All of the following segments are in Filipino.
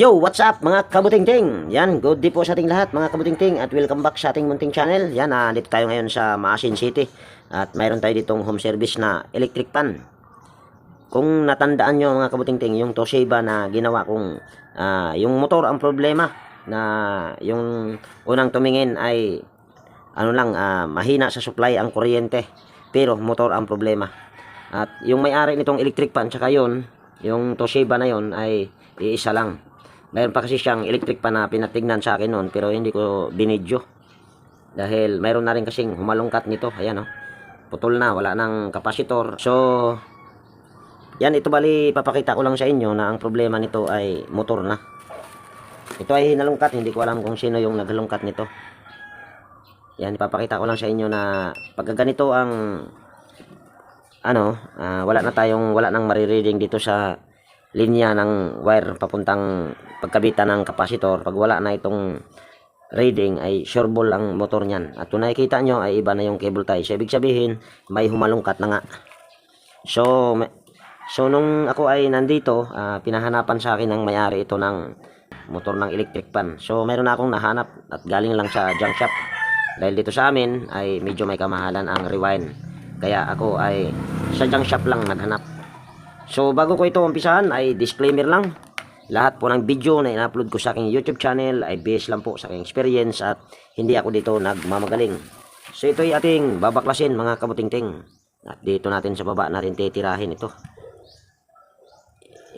Yo, what's up mga kabutingting? Yan, good day po sa ating lahat mga kabutingting at welcome back sa ating munting channel. Yan, ah, tayo ngayon sa Maasin City at mayroon tayo ditong home service na electric pan. Kung natandaan nyo mga kabutingting, yung Toshiba na ginawa kong ah, yung motor ang problema na yung unang tumingin ay ano lang, ah, mahina sa supply ang kuryente pero motor ang problema. At yung may-ari nitong electric pan tsaka yun, yung Toshiba na yun ay iisa lang. Mayroon pa kasi siyang electric pan na pinatignan sa akin noon pero hindi ko binidyo. Dahil mayroon na rin kasing humalungkat nito. Ayan o. Putol na. Wala nang kapasitor. So, yan ito bali papakita ko lang sa inyo na ang problema nito ay motor na. Ito ay hinalungkat. Hindi ko alam kung sino yung naghalungkat nito. Yan ipapakita ko lang sa inyo na pagka ganito ang ano, ah, wala na tayong wala nang marireading dito sa linya ng wire papuntang pagkabitan ng kapasitor. Pag wala na itong reading ay sure ball ang motor niyan. At kung nakikita nyo ay iba na yung cable tie. So ibig sabihin may humalungkat na nga. So so nung ako ay nandito ah, pinahanapan sa akin ng may-ari ito ng motor ng electric pan. So meron akong nahanap at galing lang sa junk shop. Dahil dito sa amin ay medyo may kamahalan ang rewind. Kaya ako ay sa junk shop lang naghanap So bago ko ito umpisahan ay disclaimer lang. Lahat po ng video na in-upload ko sa aking YouTube channel ay based lang po sa aking experience at hindi ako dito nagmamagaling. So ito ay ating babaklasin mga kabutingting. At dito natin sa baba natin titirahin ito.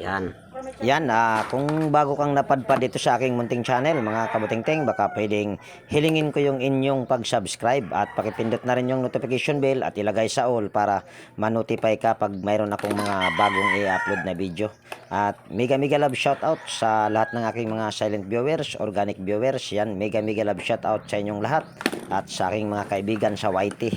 Yan. Yan, ah, kung bago kang napadpad dito sa aking munting channel, mga kabutingting, baka pwedeng hilingin ko yung inyong pag-subscribe at pakipindot na rin yung notification bell at ilagay sa all para ma-notify ka pag mayroon akong mga bagong i-upload na video. At mega mega love shoutout sa lahat ng aking mga silent viewers, organic viewers. Yan, mega mega love shoutout sa inyong lahat at sa aking mga kaibigan sa YT.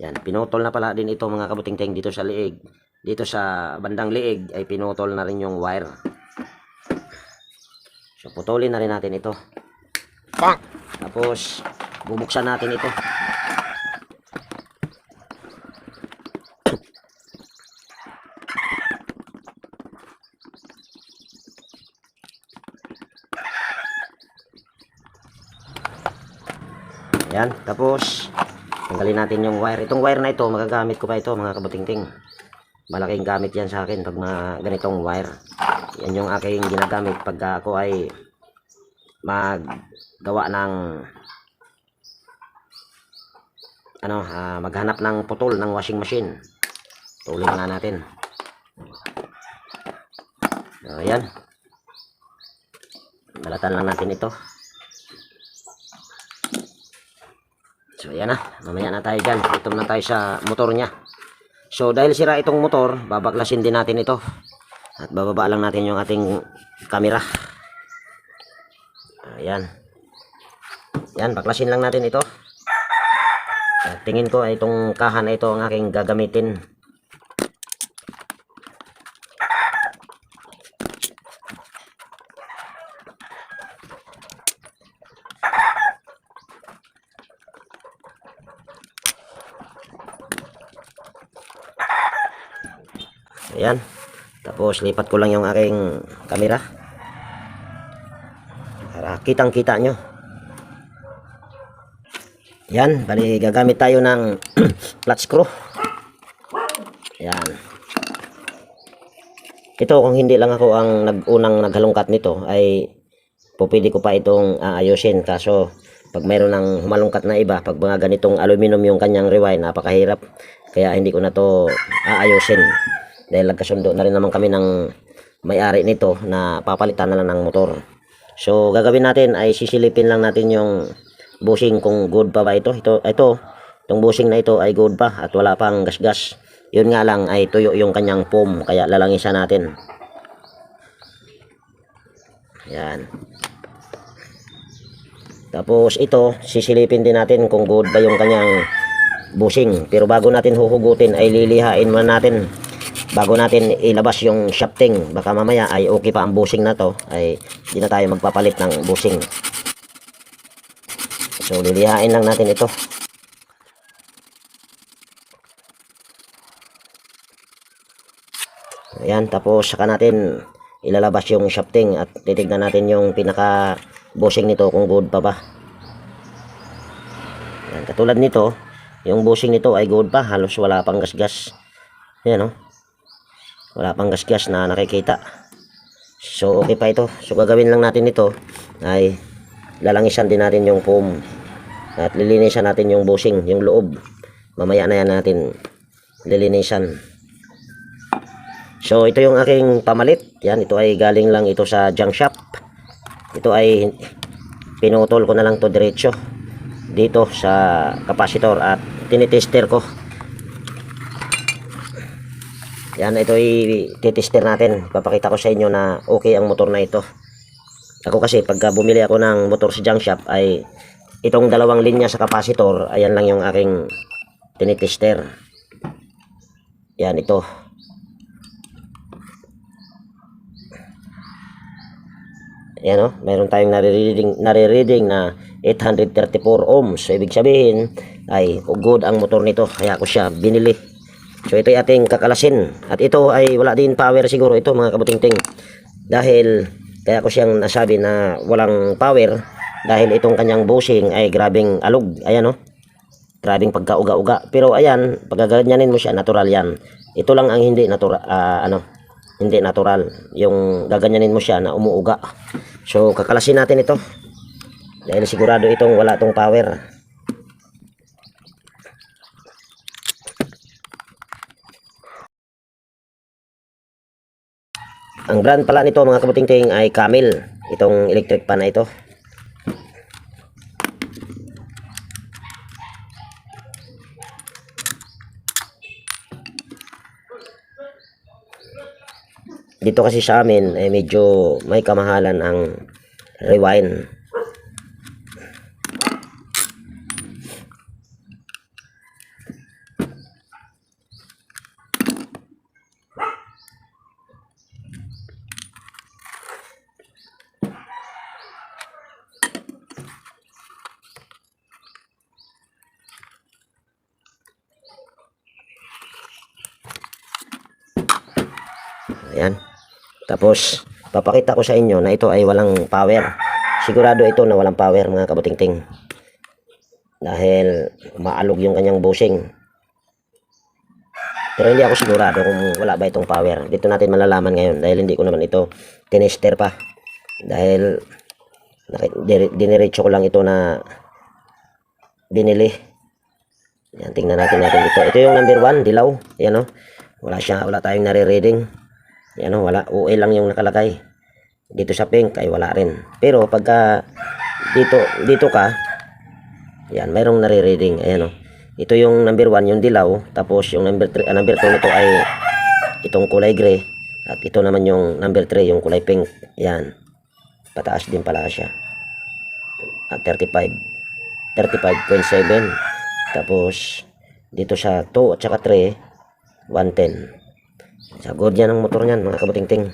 Yan, pinutol na pala din ito mga kabutingting dito sa liig. Dito sa bandang liig ay pinutol na rin yung wire. So putulin na rin natin ito. Tapos bubuksan natin ito. Yan, tapos tanggalin natin yung wire. Itong wire na ito, magagamit ko pa ito mga kabutingting. Malaking gamit yan sa akin pag mga ganitong wire. Yan yung aking ginagamit pag ako ay maggawa ng ano, ah, maghanap ng putol ng washing machine. Tulin nga natin. So, yan. Balatan lang natin ito. So, yan na. Mamaya na tayo dyan. Itom na tayo sa motor niya. So, dahil sira itong motor, babaklasin din natin ito. At bababa lang natin yung ating camera. Ayan. Yan, baklasin lang natin ito. At tingin ko itong kaha na ito ang aking gagamitin. Ayan. Tapos lipat ko lang yung aking camera. Para kitang kita nyo. Yan. Bali gagamit tayo ng flat screw. Yan. Ito kung hindi lang ako ang nag-unang naghalungkat nito ay pupili ko pa itong aayusin kaso pag mayroon ng humalungkat na iba pag mga ganitong aluminum yung kanyang rewind napakahirap kaya hindi ko na to aayusin dahil nagkasundo na rin naman kami ng may-ari nito na papalitan na lang ng motor. So gagawin natin ay sisilipin lang natin yung bushing kung good pa ba ito. Ito ito itong bushing na ito ay good pa at wala pang gasgas. Yun nga lang ay tuyo yung kanyang foam kaya lalangisan natin. Yan. Tapos ito, sisilipin din natin kung good ba yung kanyang bushing. Pero bago natin huhugutin ay lilihain muna natin bago natin ilabas yung shafting. Baka mamaya ay okay pa ang bushing na to ay hindi na tayo magpapalit ng bushing. So lilihain lang natin ito. Ayan, tapos saka natin ilalabas yung shafting at titignan natin yung pinaka bushing nito kung good pa ba. Yan, katulad nito, yung bushing nito ay good pa, halos wala pang gasgas. Yan oh. Wala pang gasgas na nakikita. So okay pa ito. So gagawin lang natin ito ay lalangisan din natin yung foam at lilinisan natin yung bushing, yung loob. Mamaya na yan natin lilinisan. So ito yung aking pamalit. Yan, ito ay galing lang ito sa junk shop. Ito ay pinutol ko na lang to diretso dito sa capacitor at tinitester ko. Yan, ito ay titester natin. Papakita ko sa inyo na okay ang motor na ito. Ako kasi pagka bumili ako ng motor sa junk shop ay itong dalawang linya sa capacitor, ayan lang yung aking tinitester. Yan ito. Yan o, mayroon tayong nare-reading, nare-reading na 834 ohms. So, ibig sabihin ay good ang motor nito. Kaya ako siya binili. So, ito ay ating kakalasin. At ito ay wala din power siguro ito mga kabutingting. Dahil kaya ko siyang nasabi na walang power dahil itong kanyang bushing ay grabing alog. Ayan o. Grabing pagkauga-uga. Pero ayan, paggaganyanin mo siya, natural yan. Ito lang ang hindi natural, ano, hindi natural. Yung gaganyanin mo siya na umuuga. So, kakalasin natin ito. Dahil sigurado itong wala itong power. Ang brand pala nito mga kabutingting ay Camel. Itong electric pan na ito. Dito kasi sa amin ay medyo may kamahalan ang rewind. Ayan. Tapos, papakita ko sa inyo na ito ay walang power. Sigurado ito na walang power mga kabutingting. Dahil maalog yung kanyang bushing. Pero hindi ako sigurado kung wala ba itong power. Dito natin malalaman ngayon dahil hindi ko naman ito tinester pa. Dahil diniretso ko lang ito na binili. Yan, tingnan natin natin dito. Ito yung number 1, dilaw. Yan o. Wala siya, wala tayong nare-reading. Yan o, wala. OA lang yung nakalagay. Dito sa pink ay wala rin. Pero pagka dito, dito ka, yan, mayroong nare-reading. Ayan o. Ito yung number 1, yung dilaw. Tapos yung number 3, ah, number 2 nito ay itong kulay gray. At ito naman yung number 3, yung kulay pink. Yan. Pataas din pala siya. At 35. 35.7. Tapos dito sa 2 at saka 3, 110. Sa good yan ang motor niyan, mga kabutingting.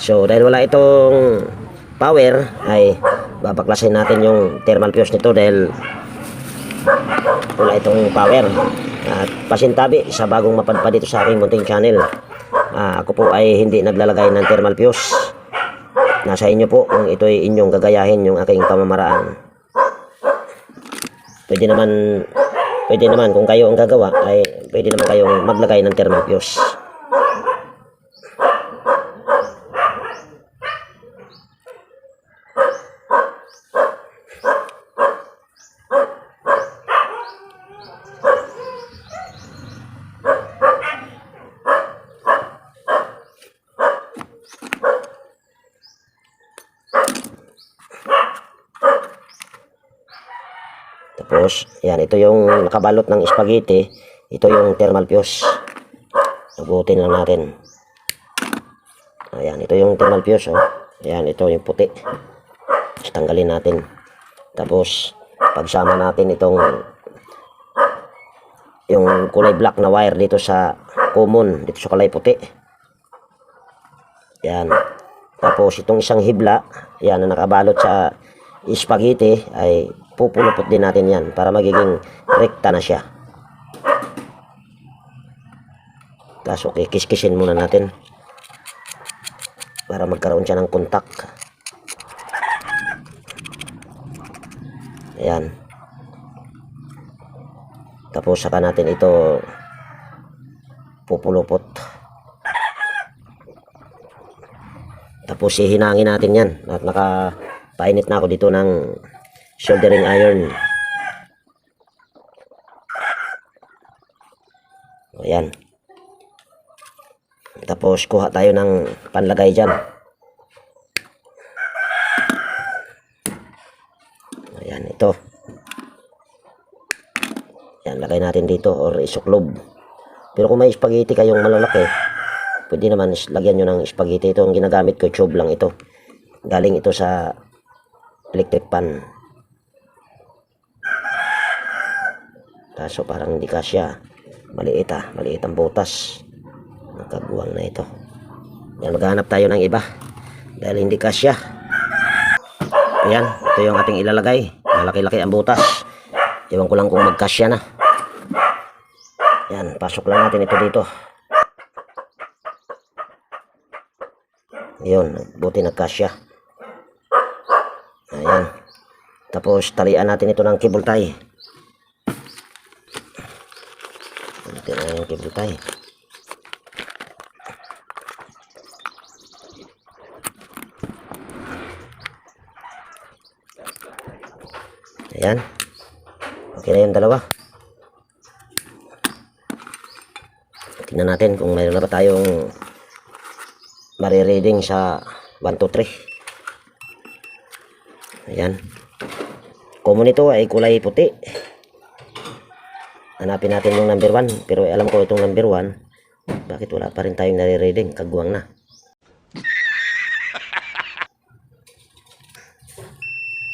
So, dahil wala itong power, ay babaklasin natin yung thermal fuse nito dahil wala itong power. At pasintabi sa bagong mapadpad dito sa aking munting channel. Ah, ako po ay hindi naglalagay ng thermal fuse. Nasa inyo po kung ito ay inyong gagayahin yung aking pamamaraan. Pwede naman pwede naman kung kayo ang gagawa ay pwede naman kayong maglagay ng thermal fuse. Yan, ito yung nakabalot ng spaghetti. Ito yung thermal fuse. Abutin lang natin. Ayan, ito yung thermal fuse. Oh. Ayan, ito yung puti. Tapos, tanggalin natin. Tapos, pagsama natin itong yung kulay black na wire dito sa common, dito sa kulay puti. Yan. Tapos, itong isang hibla, yan, na nakabalot sa spaghetti, ay pupulupot din natin yan para magiging rekta na siya. Kaso kikiskisin muna natin. Para magkaroon siya ng kontak. Ayan. Tapos saka natin ito pupulupot. Tapos hihinangin natin yan. At nakapainit na ako dito ng soldering iron. Ayan. Tapos kuha tayo ng panlagay dyan. Ayan, ito. Ayan, lagay natin dito or isuklob. Pero kung may spaghetti kayong malalaki, pwede naman lagyan nyo ng spaghetti. Ito ang ginagamit ko, tube lang ito. Galing ito sa electric pan. Kaso parang hindi kasya. Maliit ah, maliit ang butas. Nakabuwang na ito. Yan, maghanap tayo ng iba. Dahil hindi kasya. Ayan, ito yung ating ilalagay. Malaki-laki ang butas. Ewan ko lang kung magkasya na. Yan, pasok lang natin ito dito. Yun, buti nagkasya. Ayan. Tapos talian natin ito ng cable tie. Ito tie. Ayan. Okay na yung dalawa. Tingnan natin kung mayroon na ba tayong marireading sa 1, 2, 3. Ayan. Common ito ay kulay puti. Hanapin natin yung number 1. Pero alam ko itong number 1. Bakit wala pa rin tayong nare-reading? Kagwang na.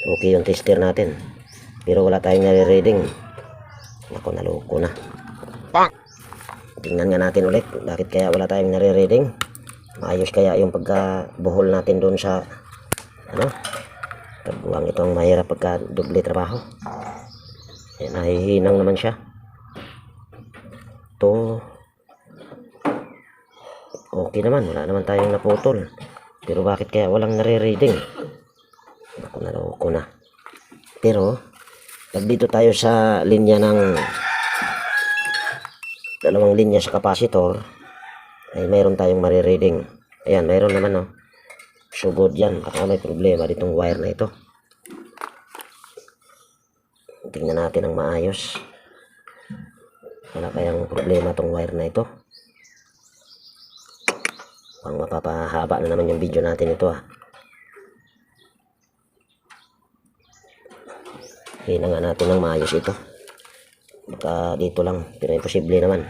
Okay yung tester natin. Pero wala tayong nare-reading. Ako, naloko na. Tingnan nga natin ulit. Bakit kaya wala tayong nare-reading? Maayos kaya yung pagkabuhol natin doon sa ano? Pagbuwang ito ang mahirap pagka doble trabaho. Eh, nahihinang naman siya. To okay naman. Wala naman tayong naputol. Pero bakit kaya walang nare-reading? Ako naloko na. Pero, pag dito tayo sa linya ng dalawang linya sa capacitor, ay mayroon tayong marireading. Ayan, mayroon naman oh. Sugod yan. Baka may problema ditong wire na ito. Tingnan natin ang maayos. Wala kayang problema tong wire na ito. Pang mapapahaba na naman yung video natin ito ah. Hina nga natin ng maayos ito. Baka dito lang. Pero imposible naman.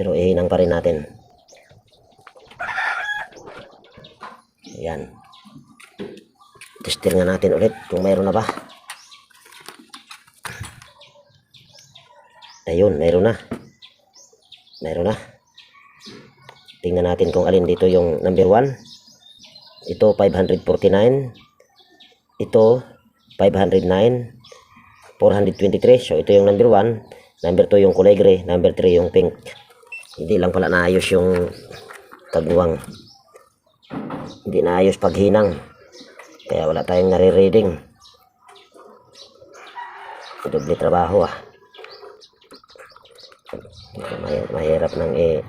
Pero ihinang pa rin natin. Ayan. Tester nga natin ulit kung mayroon na ba. Ayun, mayroon na. Mayroon na. Tingnan natin kung alin dito yung number 1. Ito 549. Ito 509. 423. So ito yung number 1. Number 2 yung kulay gray. Number 3 yung pink. Hindi lang pala naayos yung kagwang. Hindi naayos paghinang. Kaya wala tayong nare-reading. Doble trabaho ah. May, mahirap nang eh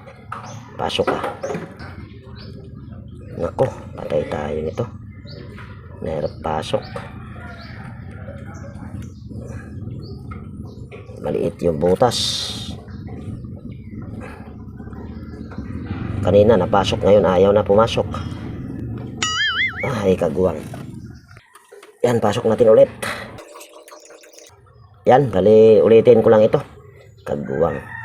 pasok ah. Nako, patay tayo nito. Mahirap pasok. Maliit yung butas. Kanina napasok, ngayon ayaw na pumasok. Ay, kaguwang. Yan, pasok natin ulit. Yan, bali ulitin ko lang ito. Kaguwang.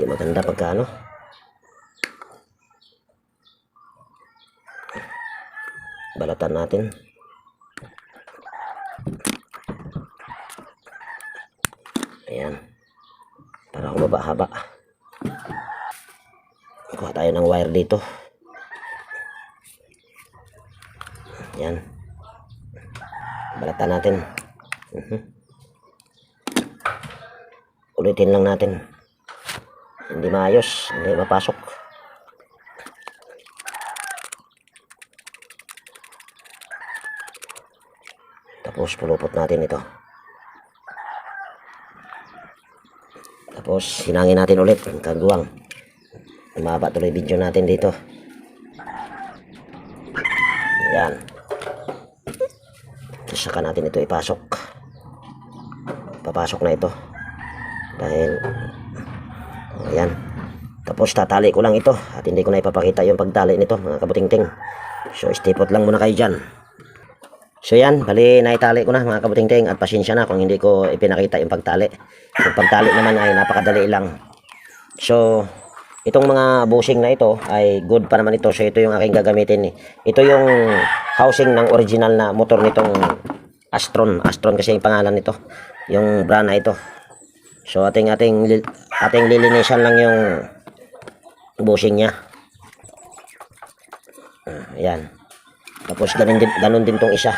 Hindi maganda pagka ano. Balatan natin. Ayan. Para humaba-haba. Kuha tayo ng wire dito. Ayan. Balatan natin. Mhm. ulitin lang natin. Hindi maayos, hindi mapasok. Tapos pulupot natin ito. Tapos hinangin natin ulit ang kagwang. Umaba tuloy video natin dito. Yan. Tapos saka natin ito ipasok. Papasok na ito. Dahil ayan. Tapos tatali ko lang ito at hindi ko na ipapakita yung pagtali nito mga kabutingting. So stipot lang muna kayo dyan. So yan, bali naitali ko na mga kabutingting at pasensya na kung hindi ko ipinakita yung pagtali. Yung pagtali naman ay napakadali lang. So, itong mga bushing na ito ay good pa naman ito. So ito yung aking gagamitin. Ito yung housing ng original na motor nitong Astron. Astron kasi yung pangalan nito. Yung brand na ito. So ating ating ating lilinisan lang yung bushing niya. Ah, Ayan. Tapos ganun din, ganun din tong isa.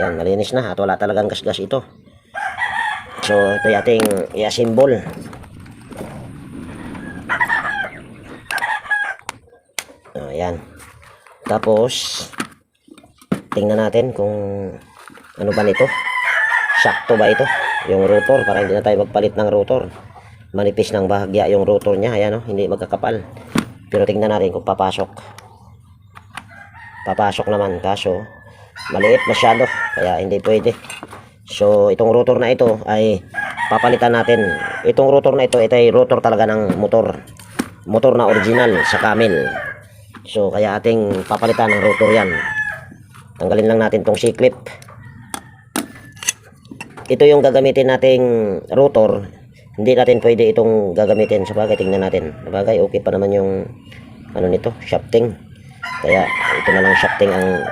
Ayan, malinis na at wala talagang gasgas ito. So, ito yung ating i-assemble. Ayan. Tapos, tingnan natin kung ano ba nito. Sakto ba ito? Yung rotor, para hindi na tayo magpalit ng rotor. Manipis ng bahagya yung rotor niya. Ayan o, hindi magkakapal. Pero tingnan natin kung papasok. Papasok naman, kaso maliit masyado. Kaya hindi pwede. So, itong rotor na ito ay papalitan natin. Itong rotor na ito, ito ay rotor talaga ng motor. Motor na original sa camel. So, kaya ating papalitan ng rotor yan. Tanggalin lang natin tong C-clip. Ito yung gagamitin nating rotor. Hindi natin pwede itong gagamitin. Sa bagay, tingnan natin. Sa bagay, okay pa naman yung ano nito, shafting. Kaya ito na lang shafting ang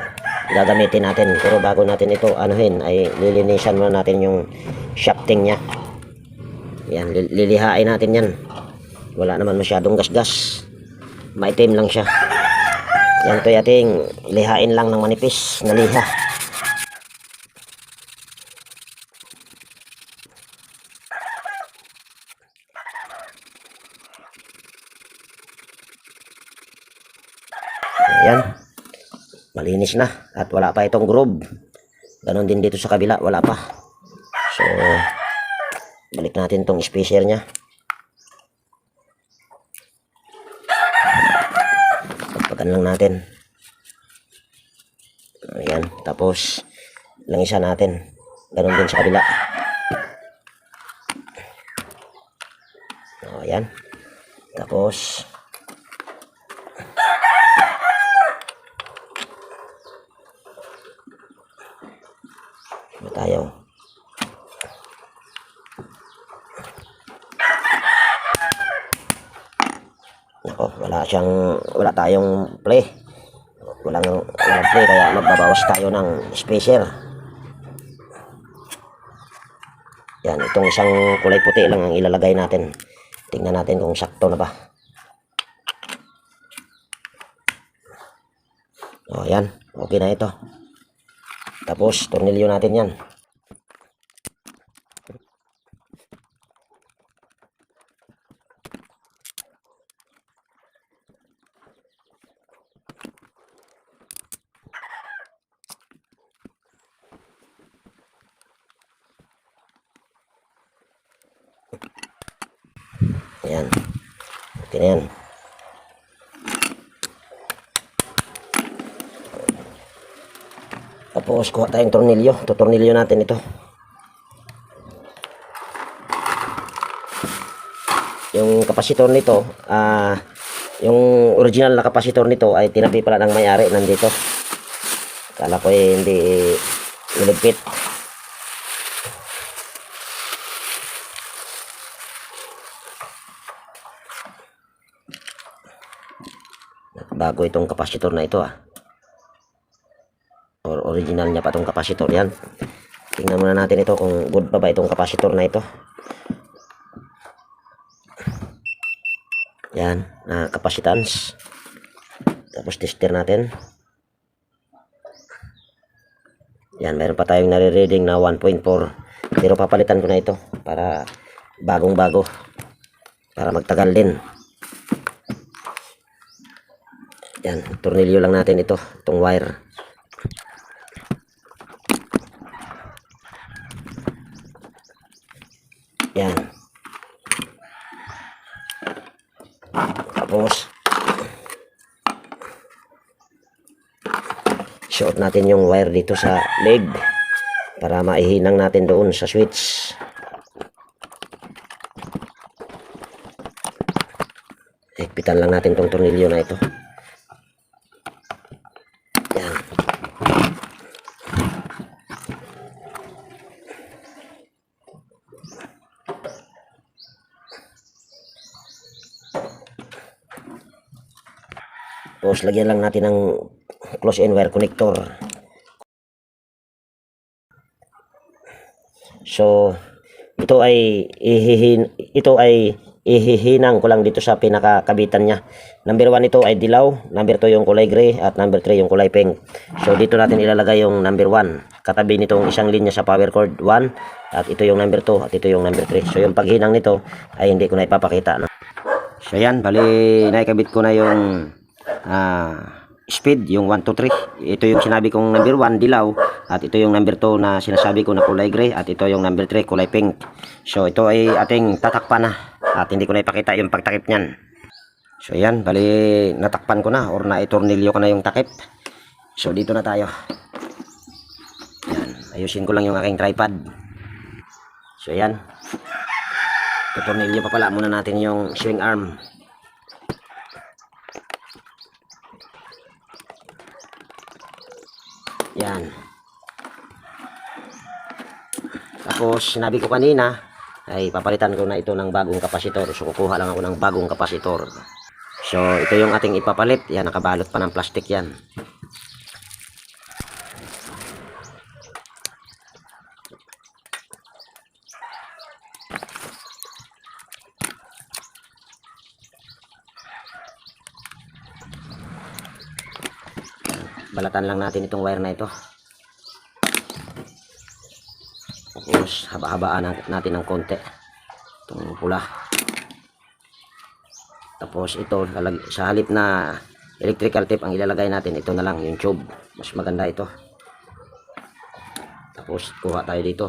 gagamitin natin. Pero bago natin ito anuhin, ay lilinisan muna natin yung shafting niya. Yan, li- lilihain natin yan. Wala naman masyadong gasgas. Maitim lang siya. Yan to ating lihain lang ng manipis na liha. Ayan. Malinis na. At wala pa itong groove. Ganon din dito sa kabila. Wala pa. So, balik natin tong spacer niya. Pagpagan lang natin. Ayan. Tapos, lang isa natin. Ganon din sa kabila. O, ayan. Tapos, ano tayo? Nako, wala siyang, wala tayong play. Walang, walang play, kaya magbabawas tayo ng spacer. Yan, itong isang kulay puti lang ang ilalagay natin. Tingnan natin kung sakto na ba. O, yan. Okay na ito. Tapos, tornilyo natin yan. Ayan. Okay na yan. Tapos, kuha tayong tornilyo. Tutornilyo natin ito. Yung kapasitor nito, ah, yung original na kapasitor nito ay tinabi pala ng may-ari nandito. Kala ko eh, hindi niligpit. Bago itong kapasitor na ito ah. Or original niya pa itong kapasitor yan. Tingnan muna natin ito kung good pa ba itong kapasitor na ito. Yan, na capacitance. Tapos tester natin. Yan, meron pa tayong nare-reading na 1.4 Pero papalitan ko na ito para bagong bago. Para magtagal din. Yan, tornilyo lang natin ito, itong wire. Yan. Tapos, short natin yung wire dito sa leg para maihinang natin doon sa switch. Higpitan lang natin tong tornilyo na ito. Yan. Tapos lagyan lang natin ng close-in wire connector. So, ito ay ihihin ito ay ihihinang ko lang dito sa pinakakabitan niya. Number 1 ito ay dilaw, number 2 yung kulay gray at number 3 yung kulay pink. So dito natin ilalagay yung number 1. Katabi nitong isang linya sa power cord 1 at ito yung number 2 at ito yung number 3. So yung paghinang nito ay hindi ko na ipapakita no. So yan, bali naikabit ko na yung ah, speed, yung 1, 2, 3. Ito yung sinabi kong number 1, dilaw. At ito yung number 2 na sinasabi ko na kulay gray. At ito yung number 3, kulay pink. So ito ay ating tatakpan na. At hindi ko na ipakita yung pagtakip niyan. So yan, bali natakpan ko na or naitornilyo ko na yung takip. So dito na tayo. Yan, ayusin ko lang yung aking tripod. So yan. Tutornilyo pa pala muna natin yung swing arm. Yan. Tapos sinabi ko kanina ay papalitan ko na ito ng bagong kapasitor. So kukuha lang ako ng bagong kapasitor. So ito yung ating ipapalit. Yan nakabalot pa ng plastic yan. Balatan lang natin itong wire na ito. Tapos haba-habaan na- natin ng konti itong pula. Tapos ito sa halip na electrical tape ang ilalagay natin ito na lang yung tube. Mas maganda ito. Tapos kuha tayo dito.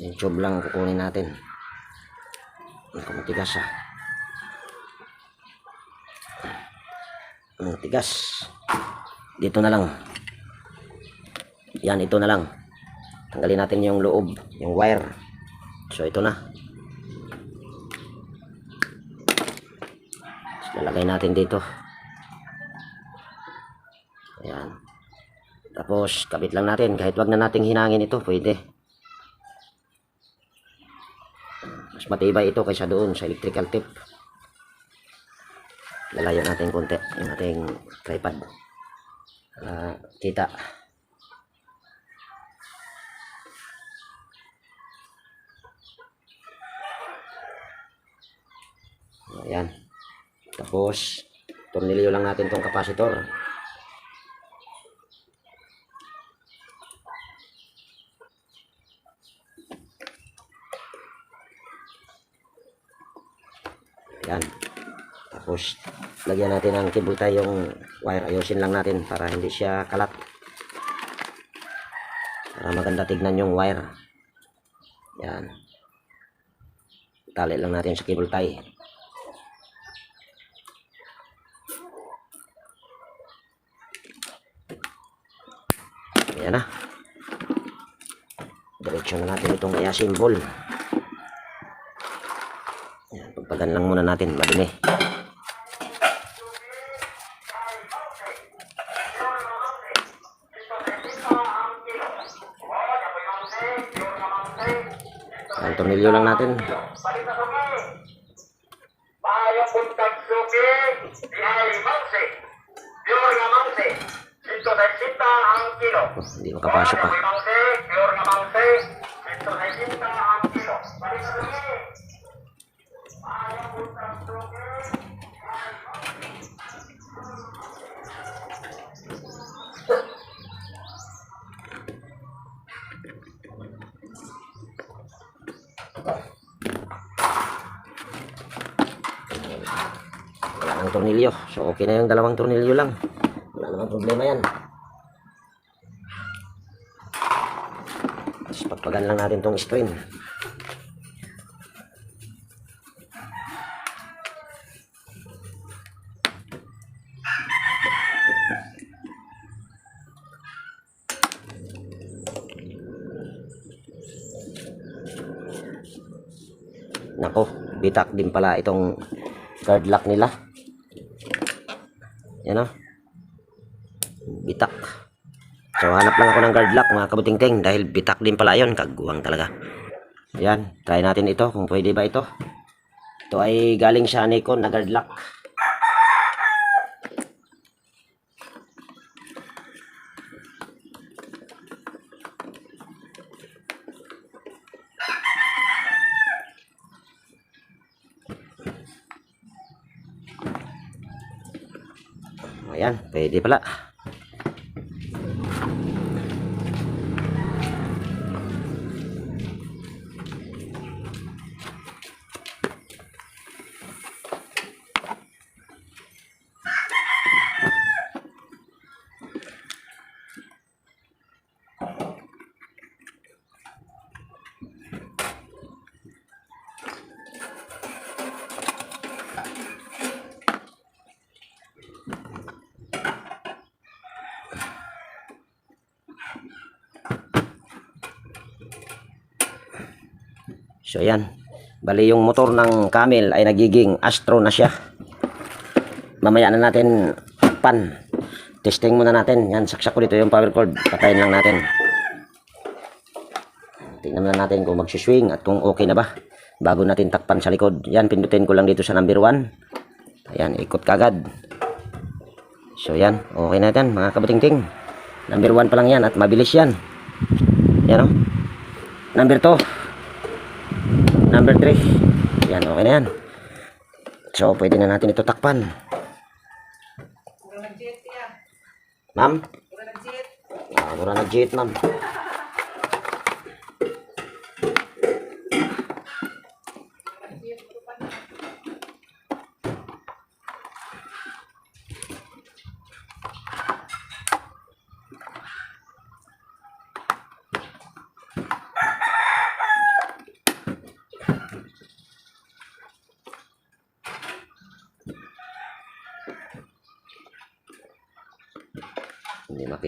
Yung tube lang ang kukunin natin. Ang matigas ah ang tigas. Dito na lang. Yan ito na lang. Tanggalin natin yung loob yung wire. So ito na. So, lalagay natin dito. Ayan. Tapos kabit lang natin. Kahit wag na nating hinangin ito pwede. Mas matibay ito kaysa doon sa electrical tape lalayo natin konti yung ating tripod. Para kita. Ayan. Tapos tornilyo lang natin tong kapasitor ayan tapos lagyan natin ng cable tie yung wire. Ayusin lang natin para hindi siya kalat. Para maganda tignan yung wire. Yan. Tali lang natin sa cable tie yan na. Diretso na natin itong kaya symbol yan pagpagan lang muna natin madumi. Ang Oh, hindi makapasok ah. Payo mangsi, pure nga mangsi. Ito na sita ang kilo. Balik sa suki. Payo puntag suki. ang tornilyo. So, okay na yung dalawang tornilyo lang. Wala namang problema yan. Tapos pagpagan lang natin tong screen. Nako, bitak din pala itong guard lock nila. Yan o. Bitak. So, hanap lang ako ng guard lock mga kabuting-ting dahil bitak din pala yon Kaguwang talaga. Yan, try natin ito kung pwede ba ito. Ito ay galing sa Nikon na guard lock. Pwede pala. So yan. Bali yung motor ng Camel ay nagiging Astro na siya. Mamaya na natin pan. Testing muna natin. Yan, saksak ko dito yung power cord. Patayin lang natin. Tingnan na natin kung magsuswing at kung okay na ba. Bago natin takpan sa likod. Yan, pindutin ko lang dito sa number 1. Ayan, ikot kagad. So yan, okay na yan mga kabuting-ting. Number 1 pa lang yan at mabilis yan. Yan o. Number 2. Number 3. Yan, okay na yan. So, pwede na natin ito takpan. Ma'am? Ah, mura na jet, ma'am.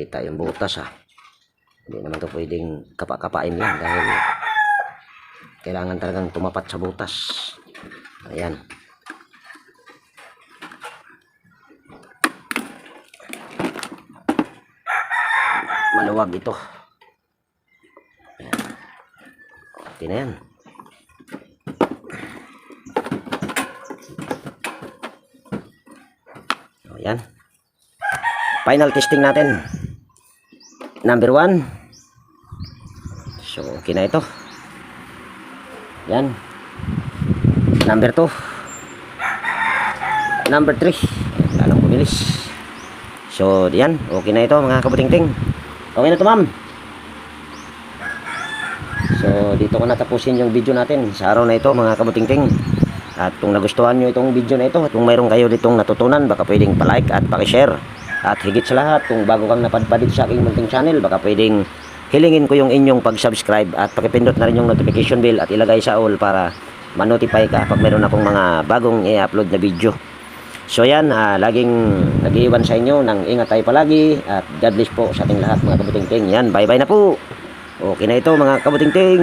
Makita yung butas, ah. Hindi naman to pwedeng kapa-kapain yan dahil kailangan talagang tumapat sa butas. Ayan. Maluwag ito. Ayan. Okay na yan. Ayan. Final testing natin. Number 1. So, okay na ito. Yan. Number 2. Number 3. Lalong bumilis. So, yan. Okay na ito mga kabuting-ting. Okay na to ma'am. So, dito ko natapusin yung video natin sa araw na ito mga kabuting-ting. At kung nagustuhan nyo itong video na ito at kung mayroon kayo ditong natutunan, baka pwedeng palike at pakishare. At higit sa lahat, kung bago kang napadpadid sa aking munting channel, baka pwedeng hilingin ko yung inyong pag-subscribe at pakipindot na rin yung notification bell at ilagay sa all para ma-notify ka pag mayroon akong mga bagong i-upload na video. So yan, ah, laging nag-iwan sa inyo ng ingat tayo palagi at God bless po sa ating lahat mga kabuting-ting. Yan, bye-bye na po. Okay na ito mga kabuting-ting.